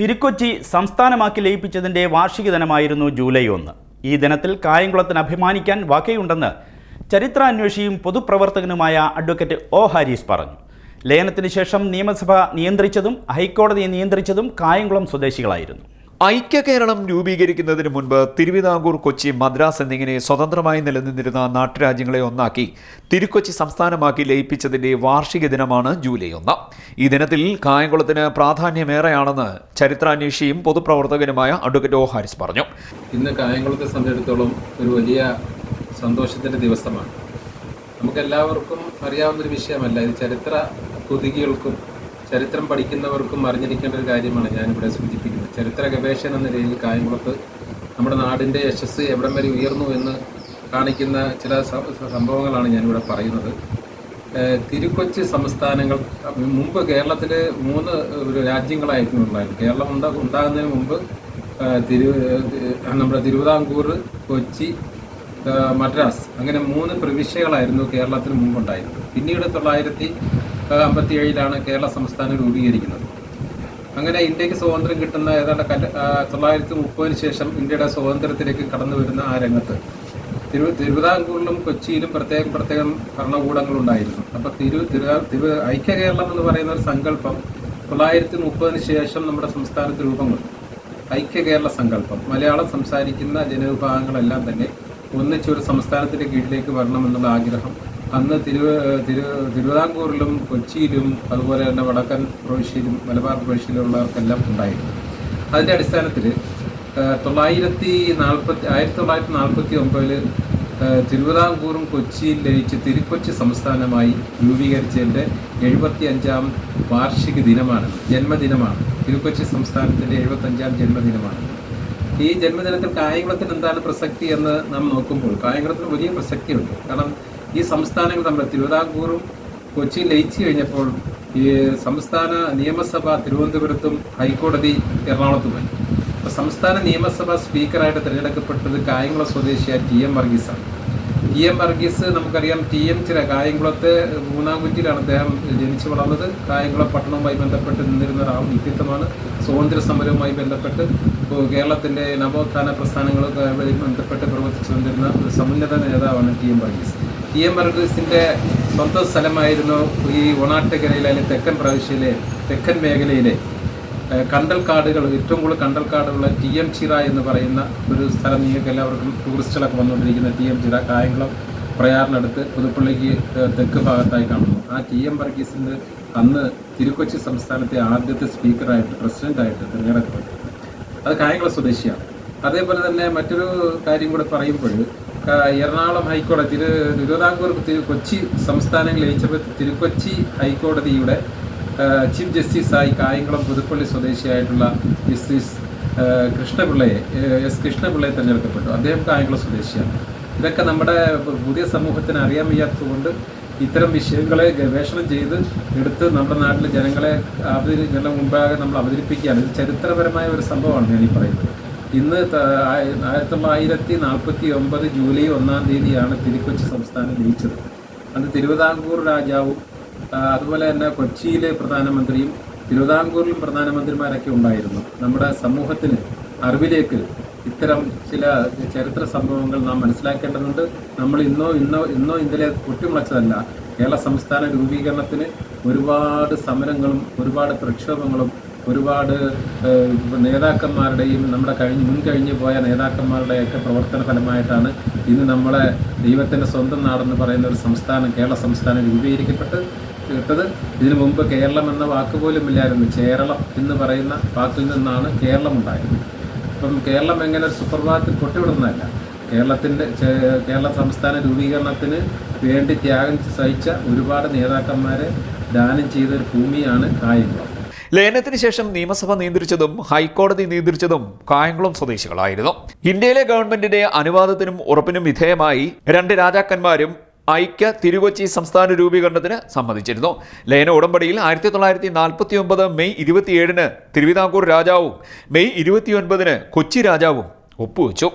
തിരുക്കൊച്ചി സംസ്ഥാനമാക്കി ലയിപ്പിച്ചതിന്റെ വാർഷിക ദിനമായിരുന്നു ജൂലൈ ഒന്ന്. ഈ ദിനത്തിൽ കായംകുളത്തിന് അഭിമാനിക്കാൻ വകയുണ്ടെന്ന് ചരിത്രാന്വേഷിയും പൊതുപ്രവർത്തകനുമായ അഡ്വക്കേറ്റ് ഒ. ഹാരിസ് പറഞ്ഞു. ലയനത്തിന് ശേഷം നിയമസഭ നിയന്ത്രിച്ചതും ഹൈക്കോടതി നിയന്ത്രിച്ചതും കായംകുളം സ്വദേശികളായിരുന്നു. ഐക്യ കേരളം രൂപീകരിക്കുന്നതിന് മുൻപ് തിരുവിതാംകൂർ കൊച്ചി മദ്രാസ് എന്നിങ്ങനെ സ്വതന്ത്രമായി നിലനിന്നിരുന്ന നാട്ടുരാജ്യങ്ങളെ ഒന്നാക്കി തിരുക്കൊച്ചി സംസ്ഥാനമാക്കി ലയിപ്പിച്ചതിന്റെ വാർഷിക ദിനമാണ് ജൂലൈ ഒന്ന്. ഈ ദിനത്തിൽ കായംകുളത്തിന് പ്രാധാന്യമേറെയാണെന്ന് ചരിത്രാന്വേഷിയും പൊതുപ്രവർത്തകനുമായ അഡ്വക്കേറ്റ് ഒ. ഹാരിസ് പറഞ്ഞു. ഇന്ന് കായംകുളത്തെ സംബന്ധിച്ചിടത്തോളം ഒരു വലിയ സന്തോഷത്തിന്റെ ദിവസമാണ്. നമുക്കെല്ലാവർക്കും അറിയാവുന്നൊരു വിഷയമല്ല ഇത് ചരിത്ര കുതികികൾക്കും ചരിത്രം പഠിക്കുന്നവർക്കും അറിഞ്ഞിരിക്കേണ്ട ഒരു കാര്യമാണ് ഞാനിവിടെ സൂചിപ്പിക്കുന്നത്. ചരിത്ര ഗവേഷണം എന്ന രീതിയിൽ കായംകുളത്ത് നമ്മുടെ നാടിന്റെ യശസ് എവിടം വരെ ഉയർന്നു എന്ന് കാണിക്കുന്ന ചില സംഭവങ്ങളാണ് ഞാനിവിടെ പറയുന്നത്. തിരുക്കൊച്ച് സംസ്ഥാനങ്ങൾ മുമ്പ് കേരളത്തിൽ മൂന്ന് രാജ്യങ്ങളായിരുന്നു ഉണ്ടായിരുന്നു കേരളം ഉണ്ടാ ഉണ്ടാകുന്നതിന് മുമ്പ് തിരു നമ്മുടെ തിരുവിതാംകൂർ കൊച്ചി മദ്രാസ് അങ്ങനെ മൂന്ന് പ്രവിശ്യകളായിരുന്നു കേരളത്തിന് മുമ്പുണ്ടായിരുന്നത്. പിന്നീട് തൊള്ളായിരത്തി അമ്പത്തി ഏഴിലാണ് കേരള സംസ്ഥാനം രൂപീകരിക്കുന്നത്. അങ്ങനെ ഇന്ത്യയ്ക്ക് സ്വാതന്ത്ര്യം കിട്ടുന്ന ഏതാണ്ട് കല തൊള്ളായിരത്തി മുപ്പതിന് ശേഷം ഇന്ത്യയുടെ സ്വാതന്ത്ര്യത്തിലേക്ക് കടന്നു വരുന്ന ആ രംഗത്ത് തിരു തിരുവിതാംകൂറിലും കൊച്ചിയിലും പ്രത്യേകം പ്രത്യേകം ഭരണകൂടങ്ങളുണ്ടായിരുന്നു അപ്പോൾ തിരു തിരു ഐക്യ കേരളം എന്ന് പറയുന്ന ഒരു സങ്കല്പം തൊള്ളായിരത്തി മുപ്പതിന് ശേഷം നമ്മുടെ സംസ്ഥാനത്ത് രൂപം കൊണ്ടു ഐക്യ കേരള സങ്കല്പം. മലയാളം സംസാരിക്കുന്ന ജനവിഭാഗങ്ങളെല്ലാം തന്നെ ഒന്നിച്ചൊരു സംസ്ഥാനത്തിന്റെ കീഴിലേക്ക് വരണമെന്നുള്ള ആഗ്രഹം അന്ന് തിരുവ തിരു തിരുവിതാംകൂറിലും കൊച്ചിയിലും അതുപോലെ തന്നെ വടക്കൻ പ്രവിശ്യയിലും മലബാർ പ്രവിശ്യയിലുള്ളവർക്കെല്ലാം ഉണ്ടായിരുന്നു. അതിന്റെ അടിസ്ഥാനത്തിൽ തൊള്ളായിരത്തി നാൽപ്പത്തി ആയിരത്തി തൊള്ളായിരത്തി നാൽപ്പത്തി ഒമ്പതിൽ തിരുവിതാംകൂറും കൊച്ചിയിൽ ലയിച്ച് തിരുക്കൊച്ചി സംസ്ഥാനമായി രൂപീകരിച്ചതിന്റെ എഴുപത്തി അഞ്ചാം വാർഷിക ദിനമാണ്. ജന്മദിനമാണ്. തിരുക്കൊച്ചി സംസ്ഥാനത്തിന്റെ എഴുപത്തി അഞ്ചാം ജന്മദിനമാണ്. ഈ ജന്മദിനത്തിൽ കായംകുളത്തിന് എന്താണ് പ്രസക്തി എന്ന് നാം നോക്കുമ്പോൾ കായംകുളത്തിന് വലിയ പ്രസക്തിയുണ്ട്. കാരണം ഈ സംസ്ഥാനങ്ങൾ നമ്മുടെ തിരുവിതാംകൂറും കൊച്ചി ലയിച്ചു കഴിഞ്ഞപ്പോൾ ഈ സംസ്ഥാന നിയമസഭ തിരുവനന്തപുരത്തും ഹൈക്കോടതി എറണാകുളത്തുമായി അപ്പോൾ സംസ്ഥാന നിയമസഭാ സ്പീക്കറായിട്ട് തിരഞ്ഞെടുക്കപ്പെട്ടത് കായംകുളം സ്വദേശിയായ ടി എം വർഗീസാണ്. ടി എം വർഗീസ് നമുക്കറിയാം ടി എം ചില കായംകുളത്തെ മൂന്നാംകുറ്റിയിലാണ് അദ്ദേഹം ജനിച്ചു വളർന്നത്. കായംകുളം പട്ടണവുമായി ബന്ധപ്പെട്ട് നിന്നിരുന്ന ഒരാൾ വ്യക്തിത്വമാണ്. സ്വാതന്ത്ര്യ സമരവുമായി ബന്ധപ്പെട്ട് കേരളത്തിന്റെ നവോത്ഥാന പ്രസ്ഥാനങ്ങളുമായി ബന്ധപ്പെട്ട് പ്രവർത്തിച്ചു വന്നിരുന്ന ഒരു സമുന്നത നേതാവാണ് T M Varghese. T M വർഗീസിന്റെ സ്വന്തം സ്ഥലമായിരുന്നു ഈ ഒണാട്ടുകരയിലെ അല്ലെങ്കിൽ തെക്കൻ പ്രവിശ്യയിലെ തെക്കൻ മേഖലയിലെ കണ്ടൽക്കാടുകൾ ഏറ്റവും കൂടുതൽ കണ്ടൽക്കാടുള്ള ടി എം ചിറ എന്ന് പറയുന്ന ഒരു സ്ഥലം നിങ്ങൾക്ക് എല്ലാവർക്കും ടൂറിസ്റ്റുകളൊക്കെ വന്നുകൊണ്ടിരിക്കുന്ന ടി എം ചിറ കായംകുളം പ്രയാറിനടുത്ത് പുതുപ്പള്ളിക്ക് തെക്ക് ഭാഗത്തായി കാണുന്നു. ആ ടി എം വർഗീസിന്റെ അന്ന് തിരുക്കൊച്ചി സംസ്ഥാനത്തെ ആദ്യത്തെ സ്പീക്കറായിട്ട് പ്രസിഡന്റായിട്ട് തിരഞ്ഞെടുക്കപ്പെട്ടു. അത് കായംകുളം സ്വദേശിയാണ്. അതേപോലെ തന്നെ മറ്റൊരു കാര്യം കൂടെ പറയുമ്പോൾ എറണാകുളം ഹൈക്കോടതി തിരു തിരുവിതാംകൂർ തിരു കൊച്ചി സംസ്ഥാനം ലയിച്ചപ്പോൾ തിരുക്കൊച്ചി ഹൈക്കോടതിയുടെ ചീഫ് ജസ്റ്റിസായി കായംകുളം പുതുപ്പള്ളി സ്വദേശിയായിട്ടുള്ള ജസ്റ്റിസ് കൃഷ്ണപിള്ളയെ എസ് കൃഷ്ണപിള്ളയെ തിരഞ്ഞെടുക്കപ്പെട്ടു. അദ്ദേഹം കായംകുളം സ്വദേശിയാണ്. ഇതൊക്കെ നമ്മുടെ പുതിയ സമൂഹത്തിന് അറിയാൻ വയ്യാത്തതുകൊണ്ട് ഇത്തരം വിഷയങ്ങളെ ഗവേഷണം ചെയ്ത് എടുത്ത് നമ്മുടെ നാട്ടിലെ ജനങ്ങളെ അവതരി ജനങ്ങളുടെ മുമ്പാകെ നമ്മൾ അവതരിപ്പിക്കുകയാണ്. ഇത് ചരിത്രപരമായ ഒരു സംഭവമാണ് ഞാൻ ഈ പറയുന്നത്. ഇന്ന് ആയിരത്തി തൊള്ളായിരത്തി നാൽപ്പത്തി ഒമ്പത് ജൂലൈ ഒന്നാം തീയതിയാണ് തിരുക്കൊച്ചി സംസ്ഥാനം ലയിച്ചത്. അന്ന് തിരുവിതാംകൂർ രാജാവും അതുപോലെ തന്നെ കൊച്ചിയിലെ പ്രധാനമന്ത്രിയും തിരുവിതാംകൂറിലും പ്രധാനമന്ത്രിമാരൊക്കെ ഉണ്ടായിരുന്നു. നമ്മുടെ സമൂഹത്തിന് അറിവിലേക്ക് ഇത്തരം ചില ചരിത്ര സംഭവങ്ങൾ നാം മനസ്സിലാക്കേണ്ടതുണ്ട്. നമ്മൾ ഇന്നോ ഇന്നോ ഇന്നോ ഇന്നലെ പൊട്ടിമുളച്ചതല്ല കേരള സംസ്ഥാന രൂപീകരണത്തിന് ഒരുപാട് സമരങ്ങളും ഒരുപാട് പ്രക്ഷോഭങ്ങളും ഒരുപാട് നേതാക്കന്മാരുടെയും നമ്മുടെ കഴിഞ്ഞ് മുൻകഴിഞ്ഞു പോയ നേതാക്കന്മാരുടെയൊക്കെ പ്രവർത്തന ഫലമായിട്ടാണ് ഇന്ന് നമ്മളെ ദൈവത്തിന്റെ സ്വന്തം നാടെന്ന് പറയുന്ന ഒരു സംസ്ഥാനം കേരള സംസ്ഥാനം രൂപീകരിക്കപ്പെട്ട് ഇട്ടത്. ഇതിനു മുമ്പ് കേരളം എന്ന വാക്ക് പോലും ഇല്ലായിരുന്നു. കേരളം എന്ന് പറയുന്ന വാക്കിൽ നിന്നാണ് കേരളം ഉണ്ടായത്. അപ്പം കേരളം എങ്ങനെ ഒരു സുപ്രഭാതത്തിൽ പൊട്ടിവിടുന്നതല്ല. കേരളത്തിന്റെ കേരള സംസ്ഥാന രൂപീകരണത്തിന് വേണ്ടി ത്യാഗം സഹിച്ച ഒരുപാട് നേതാക്കന്മാരെ ദാനം ചെയ്ത ഒരു ഭൂമിയാണ് കായംകുളം. ലയനത്തിന് ശേഷം നിയമസഭ നിയന്ത്രിച്ചതും ഹൈക്കോടതി നിയന്ത്രിച്ചതും കായംകുളം സ്വദേശികളായിരുന്നു. ഇന്ത്യയിലെ ഗവൺമെന്റിന്റെ അനുവാദത്തിനും ഉറപ്പിനും വിധേയമായി രണ്ട് രാജാക്കന്മാരും ഐക്യ തിരുകൊച്ചി സംസ്ഥാന രൂപീകരണത്തിന് സമ്മതിച്ചിരുന്നു. ലയന ഉടമ്പടിയിൽ ആയിരത്തി തൊള്ളായിരത്തി നാൽപ്പത്തി ഒമ്പത് മെയ് ഇരുപത്തിയേഴിന് തിരുവിതാംകൂർ രാജാവും മെയ് ഇരുപത്തിയൊൻപതിന് കൊച്ചി രാജാവും ഒപ്പുവച്ചു.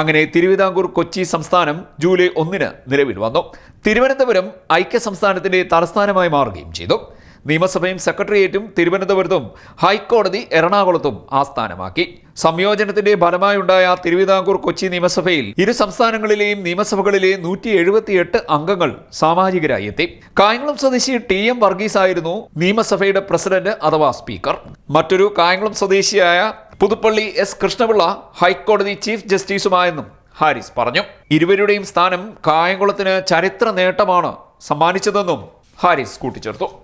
അങ്ങനെ തിരുവിതാംകൂർ കൊച്ചി സംസ്ഥാനം ജൂലൈ ഒന്നിന് നിലവിൽ വന്നു. തിരുവനന്തപുരം ഐക്യ സംസ്ഥാനത്തിന്റെ തലസ്ഥാനമായി മാറുകയും ചെയ്തു. നിയമസഭയും സെക്രട്ടേറിയറ്റും തിരുവനന്തപുരത്തും ഹൈക്കോടതി എറണാകുളത്തും ആസ്ഥാനമാക്കി. സംയോജനത്തിന്റെ ഫലമായുണ്ടായ തിരുവിതാംകൂർ കൊച്ചി നിയമസഭയിൽ ഇരു സംസ്ഥാനങ്ങളിലെയും നിയമസഭകളിലെ നൂറ്റി എഴുപത്തിയെട്ട് അംഗങ്ങൾ സാമാജികരായി എത്തി. കായംകുളം സ്വദേശി ടി എം വർഗീസ് ആയിരുന്നു നിയമസഭയുടെ പ്രസിഡന്റ് അഥവാ സ്പീക്കർ. മറ്റൊരു കായംകുളം സ്വദേശിയായ പുതുപ്പള്ളി എസ് കൃഷ്ണപിള്ള ഹൈക്കോടതി ചീഫ് ജസ്റ്റിസുമായെന്നും ഹാരിസ് പറഞ്ഞു. ഇരുവരുടെയും സ്ഥാനം കായംകുളത്തിന് ചരിത്ര നേട്ടമാണ് സമ്മാനിച്ചതെന്നും ഹാരിസ് കൂട്ടിച്ചേർത്തു.